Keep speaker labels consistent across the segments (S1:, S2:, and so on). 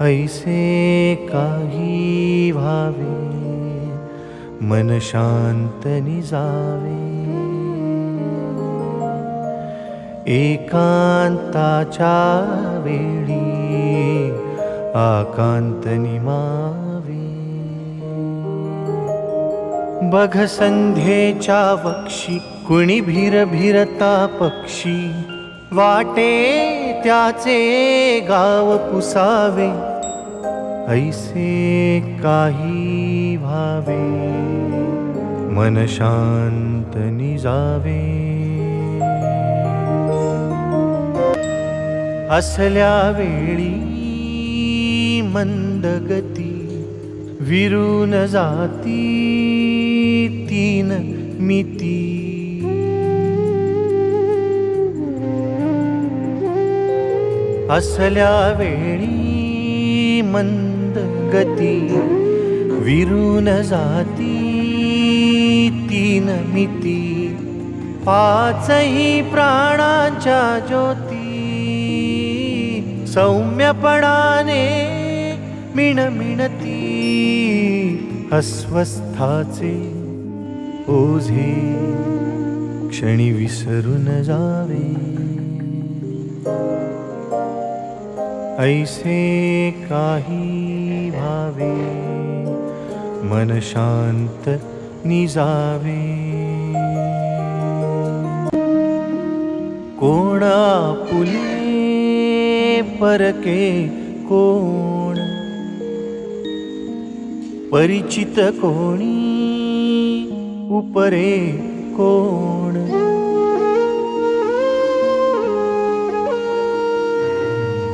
S1: ऐसे काही व्हावे मन शांत निजावे. एकांताच्या वेळी आकांत निमावे. बघ संध्येच्या वक्षी कुणी भीर पक्षी वाटे त्याचे गाव पुसावे ऐसे काही भावे मन शांत निजावे. असल्या वेळी मंदगती विरून जाती तीन मिती. असल्या वेळी मंद गती विरून जाती तीन मिती. पाचही प्राणांच्या ज्योती सौम्यपणाने मिणमिणती अस्वस्थाचे ओझे क्षणी विसरून जावे. ऐसे काही भावे मन शांत निजावे। कोणा पुले परके कोण? परिचित कोणी उपरे कोण?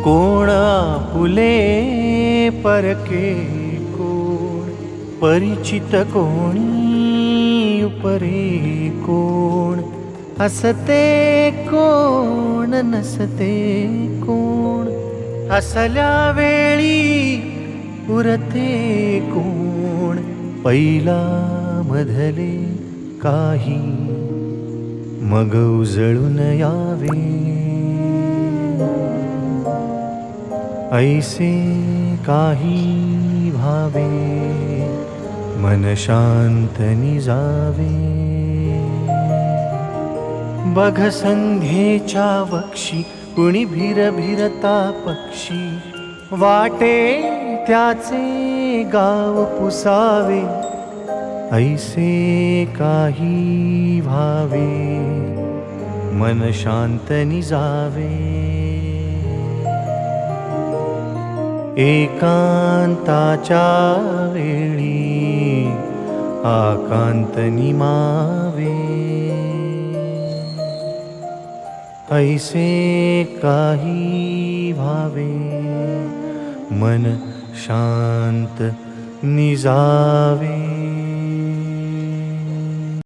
S1: कोण आपुले परके कोण? परिचित कोणी उपरे कोण? हसते कोण नसते कोण? हसल्या वेळी उरते कोण? पहिला मधले काही मग उजळून यावे. ऐसे काही भावे मन शांत निजावे। बघ संध्येच्या वक्षी कुणी भिरभिरता पक्षी। वाटे त्याचे गाव पुसावे। ऐसे काही भावे मन शांत निजावे। एकांताच्या वेळी आकांत निमावे. ऐसे काही भावे मन शांत निजावे.